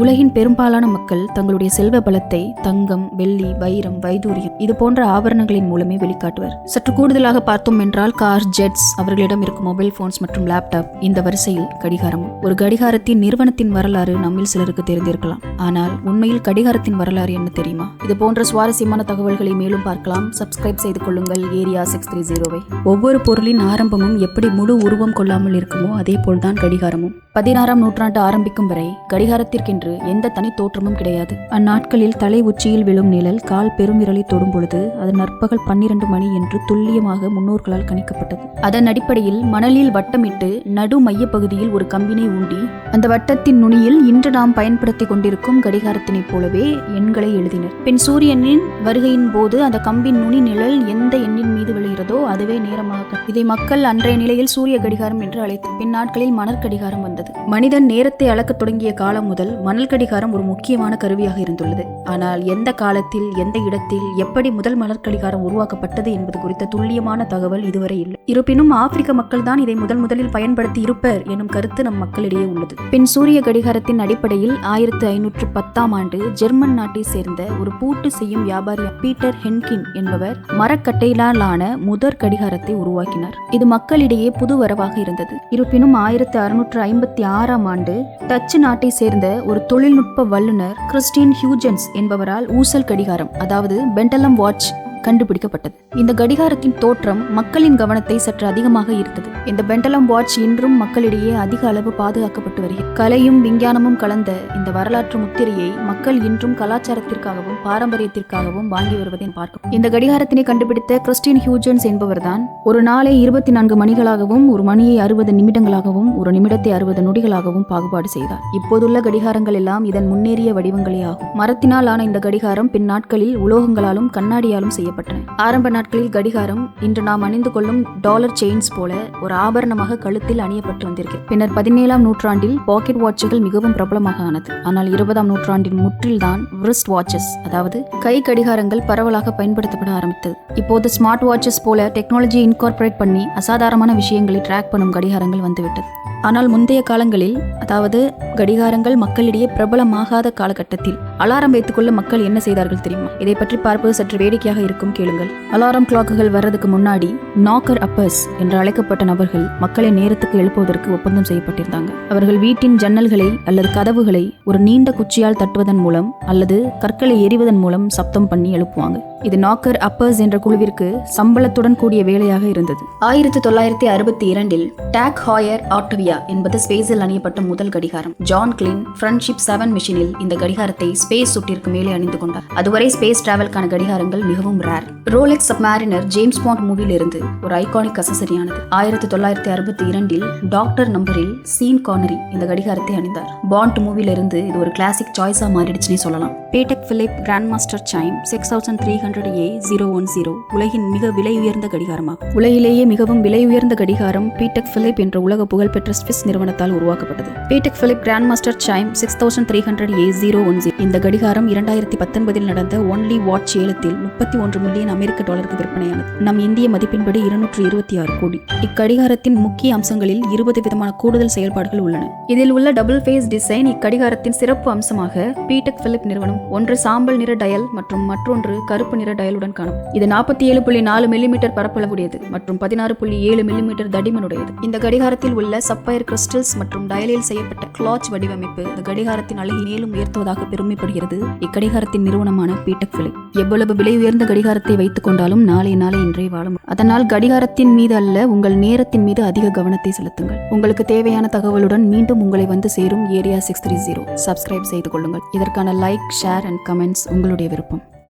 உலகின் பெரும்பாலான மக்கள் தங்களுடைய செல்வ பலத்தை தங்கம் வெள்ளி வைரம் வைதூரியம் இது போன்ற ஆபரணங்களின் மூலமே வெளிக்காட்டுவர். சற்று கூடுதலாக பார்த்தோம் என்றால் கார் ஜெட்ஸ் அவர்களிடம் இருக்கும் மொபைல் போன்ஸ் மற்றும் லேப்டாப் இந்த வரிசையில் கடிகாரமும் ஒரு கடிகாரத்தின் நிறுவனத்தின் வரலாறு நம்மில் சிலருக்கு தெரிந்திருக்கலாம். ஆனால் உண்மையில் கடிகாரத்தின் வரலாறு என்ன தெரியுமா? இது போன்ற சுவாரஸ்யமான தகவல்களை மேலும் பார்க்கலாம். சப்ஸ்கிரைப் செய்து கொள்ளுங்கள் ஏரியா சிக்ஸ் த்ரீ ஜீரோவை. ஒவ்வொரு பொருளின் ஆரம்பமும் எப்படி முழு உருவம் கொள்ளாமல் இருக்குமோ அதே போல்தான் கடிகாரமும். பதினாறாம் நூற்றாண்டு ஆரம்பிக்கும் வரை கடிகாரத்திற்கென்று எந்த தனி தோற்றமும் கிடையாது. அந்நாட்களில் தலை உச்சியில் விழும் நிழல் கால் பெருமிரலை தொடும் பொழுது அது நற்பகல் பன்னிரண்டு மணி என்று துல்லியமாக முன்னோர்களால் கணிக்கப்பட்டது. அதன் அடிப்படையில் மணலில் வட்டமிட்டு நடு மையப் பகுதியில் ஒரு கம்பினை ஊண்டி அந்த வட்டத்தின் நுனியில் இன்று நாம் பயன்படுத்தி கொண்டிருக்கும் கடிகாரத்தினைப் போலவே எண்களை எழுதினர். பின் சூரியனின் வருகையின் போது அந்த கம்பின் நுனி நிழல் எந்த எண்ணின் மீது விழுகிறதோ அதுவே நேரமாக இதை மக்கள் அன்றைய நிலையில் சூரிய கடிகாரம் என்று அழைத்து பின் நாட்களில் மணல் கடிகாரம் வந்தது. மனிதன் நேரத்தை அளக்கத் தொடங்கிய காலம் முதல் மணல் கடிகாரம் ஒரு முக்கியமான கருவியாக இருந்துள்ளது. ஆனால் எந்த காலத்தில் எந்த இடத்தில் எப்படி முதல் மணல் கடிகாரம் உருவாக்கப்பட்டது என்பது குறித்த துல்லியமான தகவல் இதுவரை இல்லை. இருப்பினும் ஆப்பிரிக்க மக்கள் தான் இதை முதல் முதலில் பயன்படுத்தி இருப்பர் எனும் கருத்து நம் மக்களிடையே உள்ளது. பின் சூரிய கடிகாரத்தின் அடிப்படையில் ஆயிரத்து ஐநூற்று பத்தாம் ஆண்டு ஜெர்மன் நாட்டை சேர்ந்த ஒரு பூட்டு செய்யும் வியாபாரி பீட்டர் ஹென்கின் என்பவர் மரக்கட்டையிலான முதற் கடிகாரத்தை உருவாக்கினார். இது மக்களிடையே புது வரவாக இருந்தது. இருப்பினும் ஆயிரத்து அறுநூற்று ஐம்பத்தி ஆறாம் ஆண்டு டச்சு நாட்டை சேர்ந்த ஒரு தொழில்நுட்ப வல்லுநர் கிறிஸ்டின் ஹியூஜன்ஸ் என்பவரால் ஊசல் கடிகாரம் அதாவது பெண்டலம் வாட்ச் கண்டுபிடிக்கப்பட்டது. இந்த கடிகாரத்தின் தோற்றம் மக்களின் கவனத்தை சற்று அதிகமாக ஈர்த்தது. இந்த பெண்டலம் வாட்ச் இன்றும் மக்களிடையே அதிக அளவு பாதுகாக்கப்பட்டு வருகிறது. கலையும் விஞ்ஞானமும் கலந்த இந்த வரலாற்று முத்திரையை மக்கள் இன்றும் கலாச்சாரத்திற்காகவும் பாரம்பரியத்திற்காகவும் வாங்கி வருவதை பார்க்கும் இந்த கடிகாரத்தினை கண்டுபிடித்த கிறிஸ்டின் ஹியூஜன்ஸ் என்பவர்தான் ஒரு நாளை இருபத்தி நான்கு மணிகளாகவும் ஒரு மணியை அறுபது நிமிடங்களாகவும் ஒரு நிமிடத்தை அறுபது நொடிகளாகவும் பாகுபாடு செய்தார். இப்போதுள்ள கடிகாரங்கள் எல்லாம் இதன் முன்னேறிய வடிவங்களே ஆகும். மரத்தினால் ஆன இந்த கடிகாரம் பின் நாட்களில் உலோகங்களாலும் கண்ணாடியாலும் செய்யப்பட்டன. ஆரம்ப நாட்களில் கடிகாரம் இன்று நாம் அணிந்து கொள்ளும் டாலர் செயின்ஸ் போல ஒரு ஆபரணமாக கழுத்தில் அணியப்பட்டு வந்திருக்கு பின்னர் பதினேழாம் நூற்றாண்டில் பாக்கெட் வாட்சுகள் மிகவும் பிரபலமாக ஆனது ஆனால் இருபதாம் நூற்றாண்டின் முற்றில்தான் ரிஸ்ட் வாட்சஸ் அதாவது கை கடிகாரங்கள் பரவலாக பயன்படுத்தப்பட ஆரம்பித்தது. இப்போது ஸ்மார்ட் வாட்சஸ் போல டெக்னாலஜியை இன்கார்பரேட் பண்ணி அசாதாரணமான விஷயங்களை ட்ராக் பண்ணும் கடிகாரங்கள் வந்துவிட்டது. ஆனால் முந்தைய காலங்களில் அதாவது கடிகாரங்கள் மக்களிடையே பிரபலமாகாத காலகட்டத்தில் அலாரம் வைத்துக்கொள்ள மக்கள் என்ன செய்தார்கள் தெரியுமா? இதை பற்றி பார்ப்பது சற்று வேடிக்கையாக இருக்கும் கேளுங்கள். அலாரம் கிளாக்குகள் வர்றதுக்கு முன்னாடி நாக்கர் அப்பர்ஸ் என்று அழைக்கப்பட்ட நபர்கள் மக்களை நேரத்துக்கு எழுப்புவதற்கு ஒப்பந்தம் செய்யப்பட்டிருந்தாங்க. அவர்கள் வீட்டின் ஜன்னல்களை அல்லது கதவுகளை ஒரு நீண்ட குச்சியால் தட்டுவதன் மூலம் அல்லது கற்களை எறிவதன் மூலம் சப்தம் பண்ணி எழுப்புவாங்க. இது நாக்கர் அப்பர்ஸ் என்ற குழுவிற்கு சம்பளத்துடன் கூடிய வேலையாக இருந்தது. ஆயிரத்தி தொள்ளாயிரத்தி அறுபத்தி இரண்டில் டாக் ஹாயர் ஆட்டோவியா இந்தியா என்பது ஸ்பேஸில் அணியப்பட்ட முதல் கடிகாரம். ஜான் கிளின் ஃப்ரெண்ட்ஷிப் செவன் மிஷினில் இந்த கடிகாரத்தை ஸ்பேஸ் சுட்டிற்கு மேலே அணிந்து கொண்டார். அதுவரை ஸ்பேஸ் டிராவலுக்கான கடிகாரங்கள் மிகவும் rare Rolex Submariner James Bond மூவியில் இருந்து ஒரு ஐகானிக் அசசரியானது ஆயிரத்தி தொள்ளாயிரத்தி அறுபத்தி இரண்டில் டாக்டர் நம்பரில் சீன் கானரி இந்த கடிகாரத்தை அணிந்தார். பாண்ட் மூவிலிருந்து இது ஒரு கிளாசிக் சாய்ஸா மாறிடுச்சுன்னே சொல்லலாம். Patek Philippe Grand Master Chime six thousand three hundred A zero one zero உலகின் மிக விலை உயர்ந்த கடிகாரமாகும். உலகிலேயே மிகவும் விலை உயர்ந்த கடிகாரம் பீடெக் பிலிப் என்ற உலக புகழ்பெற்ற ஸ்விஸ் நிறுவனத்தால் உருவாக்கப்பட்டது. Patek Philippe Grand Master Chime six thousand three hundred A zero one zero இந்த கடிகாரம் இரண்டாயிரத்தி பத்தொன்பதில் நடந்த ஒன்லி வாட்ச் ஏலத்தில் முப்பத்தி ஒன்று மில்லியன் அமெரிக்க டாலருக்கு விற்பனையானது. நம் இந்திய மதிப்பின்படி இருநூற்று இருபத்தி ஆறு கோடி. இக்கடிகாரத்தின் முக்கிய அம்சங்களில் இருபது விதமான கூடுதல் செயல்பாடுகள் உள்ளன. இதில் உள்ள டபுள் ஃபேஸ் டிசைன் இக்கடிகாரத்தின் சிறப்பு அம்சமாக பீடெக் பிலிப் நிறுவனம் ஒன்று சாம்பல் நிற டயல் மற்றும் மற்றொன்று கருப்பு நிற டயலுடன் காணும் இது நாற்பத்தி ஏழு புள்ளி நாலு மில்லிமீட்டர் பரப்பளவுடையது மற்றும் பதினாறு புள்ளி ஏழு மில்லிமீட்டர் தடிமனுடையது. இந்த கடிகாரத்தில் உள்ள சப்பயர் கிறிஸ்டல்ஸ் மற்றும் டயலில் செய்யப்பட்ட கிளாச் வடிவமைப்பு இந்த கடிகாரத்தின் அழகை மேலும் உயர்த்துவதாக பெருமைப்படுகிறது. இக்கடிகாரத்தின் நிறுவனமான பீட்டக் பிலிப் எவ்வளவு விலை உயர்ந்த கடிகாரத்தை வைத்துக் கொண்டாலும் நாளை நாளை இன்றே வாழும் அதனால் கடிகாரத்தின் மீது அல்ல உங்கள் நேரத்தின் மீது அதிக கவனத்தை செலுத்துங்கள். உங்களுக்கு தேவையான தகவலுடன் மீண்டும் உங்களை வந்து சேரும் area six three zero subscribe செய்து கொள்ளுங்கள். இதற்கான லைக் ஷேர் அண்ட் கமெண்ட்ஸ் உங்களுடைய விருப்பம்.